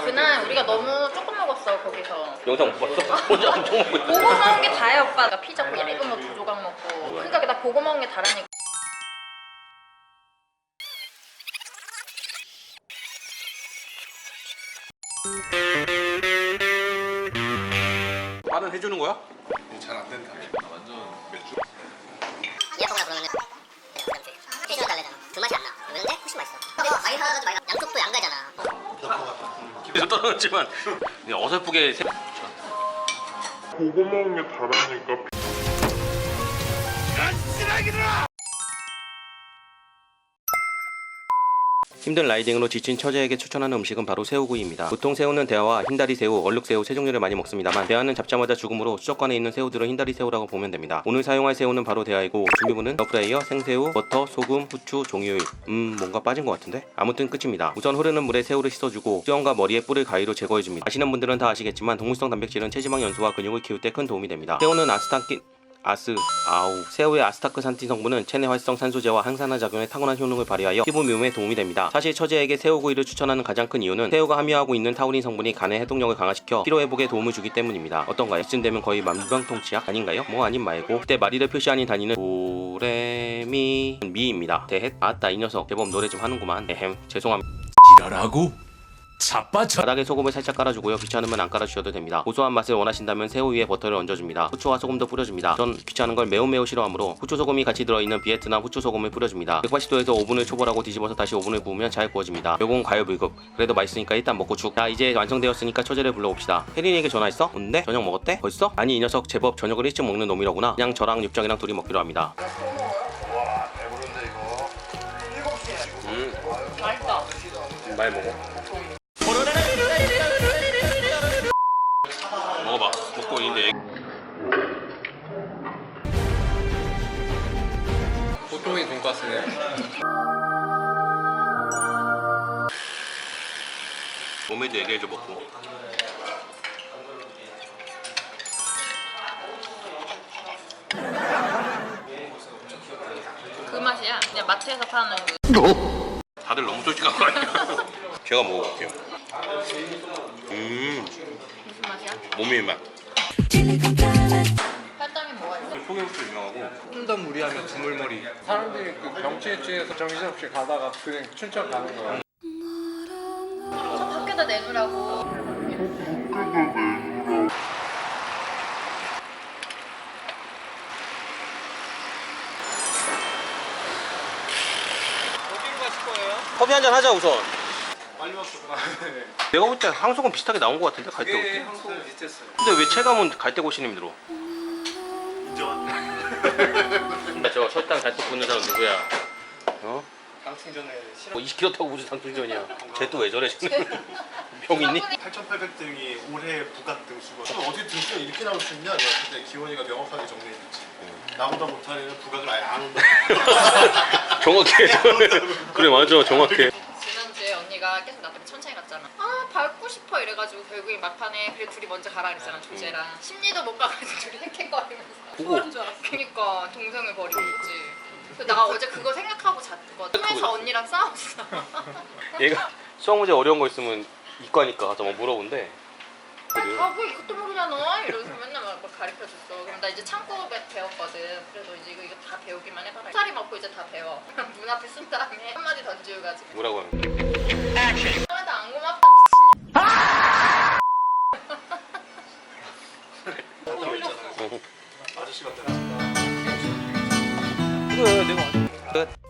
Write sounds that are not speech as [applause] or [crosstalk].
그날 우리가 너무 조금 먹었어 거기서 영상 못 봤어? 혼자 엄청 먹고 있어. 보고 먹은 게 다야 오빠 나 피자 뭐 얇은 거두 조각 먹고 그러니까 나 보고 먹은 게 다라니까 말은 해주는 거야? 잘 안 된다. 완전 맥주. 이어폰이나 부르면은 피쉬가 달래잖아 그 맛이 안 나. 그런데 훨씬 맛있어. 근데 많이 사가지고 많이 양쪽도 양가잖아. 그래서 떨어졌지만. 그냥 어설프게 세... 보고 먹는 게 다르니까 힘든 라이딩으로 지친 처제에게 추천하는 음식은 바로 새우구이입니다. 보통 새우는 대하와 흰다리 새우, 얼룩 새우 세 종류를 많이 먹습니다만 대하는 잡자마자 죽음으로 수족관에 있는 새우들은 흰다리 새우라고 보면 됩니다. 오늘 사용할 새우는 바로 대하이고 준비물은 에어프라이어, 생새우, 버터, 소금, 후추, 종이오일 음 뭔가 빠진 것 같은데? 아무튼 끝입니다. 우선 흐르는 물에 새우를 씻어주고 수염과 머리에 뿔을 가위로 제거해줍니다. 아시는 분들은 다 아시겠지만 동물성 단백질은 체지방 연소와 근육을 키울 때 큰 도움이 됩니다. 새우는 아스타킨 아스 아우 새우의 아스타크산틴 성분은 체내 활성 산소제와 항산화 작용에 탁월한 효능을 발휘하여 피부 미움에 도움이 됩니다. 사실 처제에게 새우구이를 추천하는 가장 큰 이유는 새우가 함유하고 있는 타우린 성분이 간의 해독력을 강화시켜 피로 회복에 도움을 주기 때문입니다. 어떤가요? 이쯤 되면 거의 만병통치약 아닌가요? 뭐 아닌 말고 그때 마리를 표시하는 단위는 도레미 미입니다. 대헷 아따 이 녀석 제법 노래 좀 하는구만 에헴 죄송합니다. 지랄하고 자빠져 바닥에 소금을 살짝 깔아주고요. 귀찮으면 안 깔아주셔도 됩니다. 고소한 맛을 원하신다면 새우 위에 버터를 얹어줍니다. 후추와 소금도 뿌려줍니다. 전 귀찮은 걸 매우 매우 싫어하므로 후추 소금이 같이 들어있는 비에트남 후추 소금을 뿌려줍니다. 180도에서 오븐을 초벌하고 뒤집어서 다시 오븐을 부으면 잘 구워집니다. 요건 과유불급. 그래도 맛있으니까 일단 먹고 죽. 자 이제 완성되었으니까 처제를 불러봅시다. 혜린이에게 전화했어? 뭔데? 저녁 먹었대? 벌써? 아니 이 녀석 제법 저녁을 일찍 먹는 놈이로구나. 그냥 저랑 육정이랑 둘이 먹기로 합니다. 배부른데 이거. 음, 맛있다 말 먹어. 돈가스네. 몸에도 얘기해줘 먹고. 그 맛이야 그냥 마트에서 파는 그 다들 너무 솔직한 거 아니야? [laughs] 제가 먹어볼게요. 음, 무슨 맛이야? 몸의 맛. 소개국수 유명하고 홈던 무리하면 두물머리. 사람들이 그 병치에 취해서 정신없이 가다가 그냥 춘천 가는 거야. 저 밖에다 내놓으라고? 커피 한 잔 하자 우선. 빨리 왔구나. 내가 볼 때 항소금 비슷하게 나온 것 같은데 갈대 그게 옷. 한국 비슷했어요. 근데 왜 체감은 갈대 고시님 들어? 저 설탕 갈대 붓는 사람 누구야? 어? 당충전에. 뭐 20kg 타고 무슨 당충전이야? 쟤 또 왜 저래? [laughs] 병 있니? 8,800등이 올해 부가 등수가 그럼 어떻게 등수가 이렇게 나올 수 있냐? 근데 기원이가 명확하게 정리해줬지 나보다 못하는 애는 부각을 아예 안 한다 [laughs] 정확해. [laughs] 그래 맞아 정확해. 지난주에 언니가 계속 나한테 천천히 갔잖아 아 밟고 싶어 이래가지고 결국에 막판에 그래 둘이 먼저 가라 그랬잖아 조제랑. 심리도 못 가가지고 둘이 헥헥거리면서. 그런 줄 알았어. 그니까 동생을 버리고 있지. 그래서 나 어제 그거 생각하고 잤거든. 꿈에서 언니랑 싸웠어. 얘가 수학 문제 어려운 거 있으면 이과니까 가서 막 물어본대. 아니 바보 이것도 모르잖아. 이러면서 맨날 막, 막 가르쳐줬어. 그럼 나 이제 창고 배- 배웠거든. 그래도 이제 이거, 이거 다 배우기만 해봐라. 살이 먹고 이제 다 배워. 문 앞에 쓴 다음에 한마디 던지고 가지고 뭐라고 하면? 하나도 안 고맙다 미친년 아저씨 같다 그래 내가 끝.